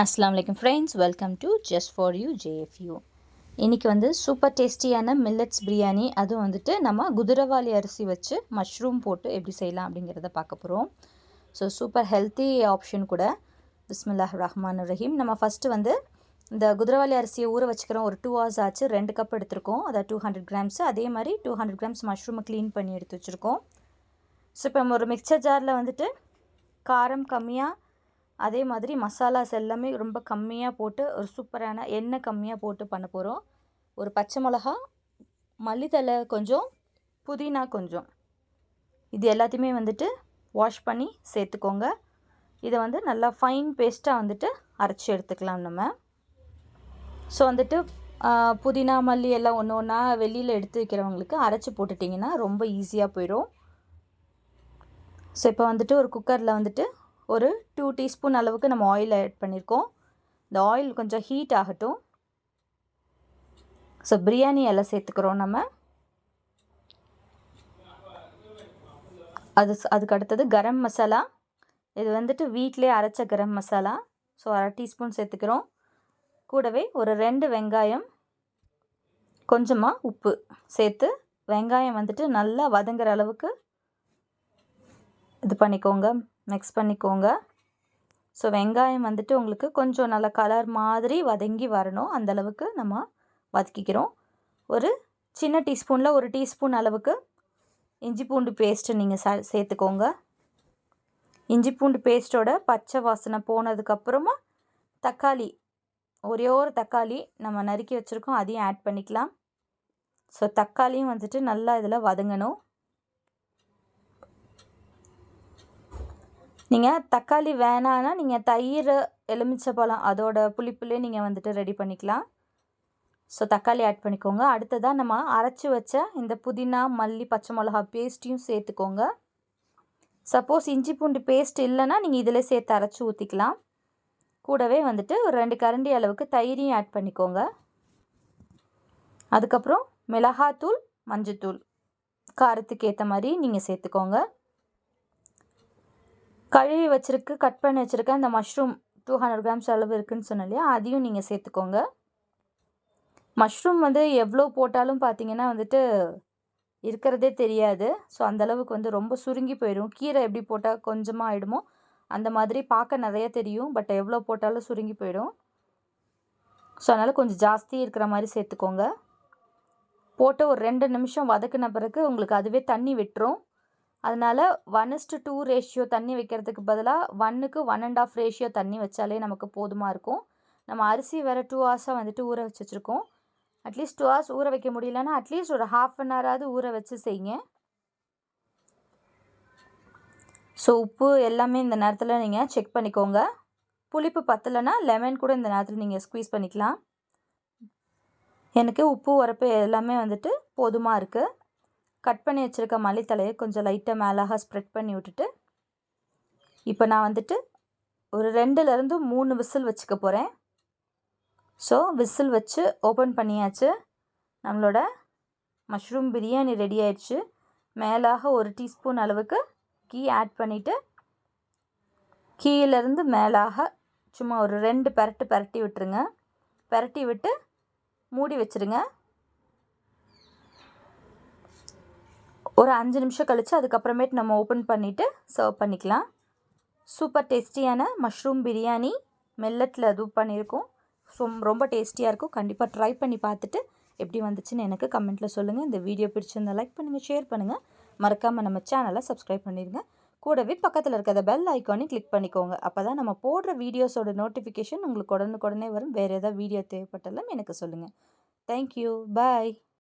அஸ்லாம் வலைக்கம் friends welcome to just for you JFU இன்றைக்கி வந்து சூப்பர் டேஸ்டியான மில்லட்ஸ் பிரியாணி அதுவும் வந்துட்டு நம்ம குதிரவாளி அரிசி வச்சு மஷ்ரூம் போட்டு எப்படி செய்யலாம் அப்படிங்கிறத பார்க்க போகிறோம் ஸோ சூப்பர் ஹெல்த்தி ஆப்ஷன் கூட. பிஸ்மில்லாஹ் ரஹ்மான் ரஹீம் நம்ம ஃபஸ்ட்டு வந்து இந்த குதிரவாளி அரிசியை ஊற வச்சுக்கிறோம். ஒரு டூ ஹவர்ஸ் ஆச்சு. ரெண்டு கப் எடுத்திருக்கோம். அதாவது டூ ஹண்ட்ரட் கிராம்ஸ் அதே மாதிரி டூ ஹண்ட்ரட் கிராம்ஸ் மஷ்ரூமை க்ளீன் பண்ணி எடுத்து வச்சுருக்கோம். ஸோ இப்போ நம்ம ஒரு மிக்சர் ஜாரில் வந்துட்டு காரம் கம்மியாக அதே மாதிரி மசாலாஸ் எல்லாமே ரொம்ப கம்மியாக போட்டு ஒரு சூப்பரான எண்ணெய் கம்மியாக போட்டு பண்ண போகிறோம் ஒரு பச்சை மிளகா மல்லித்தலை கொஞ்சம் புதினா கொஞ்சம். இது எல்லாத்தையுமே வந்துட்டு வாஷ் பண்ணி சேர்த்துக்கோங்க. இதை வந்து நல்லா ஃபைன் பேஸ்ட்டாக வந்துட்டு அரைச்சி எடுத்துக்கலாம் நம்ம. ஸோ வந்துட்டு புதினா மல்லி எல்லாம் ஒன்று ஒன்றா வெளியில் எடுத்து வைக்கிறவங்களுக்கு அரைச்சி போட்டுட்டிங்கன்னா ரொம்ப ஈஸியாக போயிடும் ஸோ இப்போ வந்துட்டு ஒரு குக்கரில் வந்துட்டு ஒரு டூ டீஸ்பூன் அளவுக்கு நம்ம ஆயில் ஆட் பண்ணியிருக்கோம் இந்த ஆயில் கொஞ்சம் ஹீட் ஆகட்டும். ஸோ பிரியாணி எல்லாம் சேர்த்துக்கிறோம் நம்ம. அது அதுக்கு அடுத்தது கரம் மசாலா இது வந்துட்டு வீட்டிலே அரைச்ச கரம் மசாலா ஸோ அரை டீஸ்பூன் சேர்த்துக்கிறோம். கூடவே ஒரு ரெண்டு வெங்காயம் கொஞ்சமாக உப்பு சேர்த்து வெங்காயம் வந்துட்டு நல்லா வதங்குற அளவுக்கு இது பண்ணிக்கோங்க. மிக்ஸ் பண்ணிக்கோங்க. ஸோ வெங்காயம் வந்துட்டு உங்களுக்கு கொஞ்சம் நல்ல கலர் மாதிரி வதங்கி வரணும். அந்தளவுக்கு நம்ம வதக்கிக்கிறோம். ஒரு சின்ன டீஸ்பூனில் ஒரு டீஸ்பூன் அளவுக்கு இஞ்சி பூண்டு பேஸ்ட்டு நீங்கள் சே சேர்த்துக்கோங்க. இஞ்சி பூண்டு பேஸ்ட்டோட பச்சை வாசனை போனதுக்கப்புறமா தக்காளி ஒரே ஒரு தக்காளி நம்ம நறுக்கி வச்சுருக்கோம். அதையும் ஆட் பண்ணிக்கலாம். ஸோ தக்காளியும் வந்துட்டு நல்லா இதில் வதங்கணும். நீங்கள் தக்காளி வேணான்னா நீங்கள் தயிர் எலுமிச்சை பழம் அதோட புளிப்புலே நீங்கள் வந்துட்டு ரெடி பண்ணிக்கலாம். ஸோ தக்காளி ஆட் பண்ணிக்கோங்க. அடுத்ததாக நம்ம அரைச்சி வச்ச இந்த புதினா மல்லி பச்சை மிளகா பேஸ்ட்டையும் சேர்த்துக்கோங்க. சப்போஸ் இஞ்சி பூண்டு பேஸ்ட் இல்லைன்னா நீங்கள் இதில் சேர்த்து அரைச்சி ஊற்றிக்கலாம் கூடவே வந்துட்டு ஒரு ரெண்டு கரண்டி அளவுக்கு தயிரையும் ஆட் பண்ணிக்கோங்க. அதுக்கப்புறம் மிளகாத்தூள் மஞ்சத்தூள். காரத்துக்கு ஏற்ற மாதிரி நீங்கள் சேர்த்துக்கோங்க. கழுவி வச்சுருக்கு கட் பண்ணி வச்சுருக்க இந்த மஷ்ரூம் டூ ஹண்ட்ரட் கிராம்ஸ் அளவு இருக்குதுன்னு சொன்னேன் இல்லையா அதையும் நீங்கள் சேர்த்துக்கோங்க. மஷ்ரூம் வந்து எவ்வளோ போட்டாலும் பார்த்தீங்கன்னா வந்துட்டு இருக்கிறதே தெரியாது. ஸோ அந்தளவுக்கு வந்து ரொம்ப சுருங்கி போயிடும். கீரை எப்படி போட்டால் கொஞ்சமாக ஆகிடுமோ அந்த மாதிரி பார்க்க நிறைய தெரியும். பட் எவ்வளோ போட்டாலும் சுருங்கி போயிடும். ஸோ அதனால் கொஞ்சம் ஜாஸ்தி இருக்கிற மாதிரி சேர்த்துக்கோங்க. போட்டு ஒரு ரெண்டு நிமிஷம் வதக்கின பிறகு உங்களுக்கு அதுவே தண்ணி விட்டுரும். அதனால் ஒன் இஸ்டு டூ ரேஷியோ தண்ணி வைக்கிறதுக்கு பதிலாக ஒன்னுக்கு ஒன் அண்ட் ஆஃப் ரேஷியோ தண்ணி வச்சாலே நமக்கு போதுமாக இருக்கும். நம்ம அரிசி வேறு டூ ஹவர்ஸாக வந்துட்டு ஊற வச்சு வச்சுருக்கோம் அட்லீஸ்ட் டூ ஹவர்ஸ் ஊற வைக்க முடியலன்னா அட்லீஸ்ட் ஒரு ஹாஃப் அன் ஹவராவது ஊற வச்சு செய்யுங்க. ஸோ உப்பு எல்லாமே இந்த நேரத்தில் நீங்கள் செக் பண்ணிக்கோங்க. புளிப்பு பத்தலைன்னா லெமன் கூட இந்த நேரத்தில் நீங்கள் ஸ்க்வீஸ் பண்ணிக்கலாம். எனக்கு உப்பு உரப்பு எல்லாமே வந்துட்டு போதுமாக இருக்குது கட் பண்ணி வச்சுருக்க மல்லித்தலையை கொஞ்சம் லைட்டாக மேலாக ஸ்ப்ரெட் பண்ணி விட்டுட்டு இப்போ நான் வந்துட்டு ஒரு ரெண்டுலேருந்து மூணு விசில் வச்சுக்க போகிறேன் ஸோ விசில் வச்சு ஓப்பன் பண்ணியாச்சு. நம்மளோட மஷ்ரூம் பிரியாணி ரெடி ஆயிடுச்சு. மேலாக ஒரு டீஸ்பூன் அளவுக்கு கீ ஆட் பண்ணிவிட்டு கீழேருந்து மேலாக சும்மா ஒரு ரெண்டு பரட்டு பரட்டி விட்டுருங்க. பரட்டி விட்டு மூடி வச்சுருங்க. ஒரு அஞ்சு நிமிஷம் கழித்து அதுக்கப்புறமேட்டு நம்ம ஓப்பன் பண்ணிவிட்டு சர்வ் பண்ணிக்கலாம். சூப்பர் டேஸ்டியான மஷ்ரூம் பிரியாணி மெல்லட்டில் அதுவும் பண்ணியிருக்கோம். ஸோ ரொம்ப டேஸ்டியாக இருக்கும். கண்டிப்பாக ட்ரை பண்ணி பார்த்துட்டு எப்படி வந்துச்சுன்னு எனக்கு கமெண்ட்டில் சொல்லுங்கள் இந்த வீடியோ பிடிச்சிருந்தா லைக் பண்ணுங்கள் ஷேர் பண்ணுங்கள் மறக்காமல் நம்ம சேனலை சப்ஸ்கிரைப் பண்ணிடுங்க கூடவே பக்கத்தில் இருக்கிற பெல் ஐக்கானையும் கிளிக் பண்ணிக்கோங்க. அப்போ தான் நம்ம போடுற வீடியோஸோட நோட்டிஃபிகேஷன் உங்களுக்கு உடனுக்குடனே வரும். வேறு ஏதாவது வீடியோ தேவைப்பட்டாலும் எனக்கு சொல்லுங்கள் தேங்க்யூ பாய்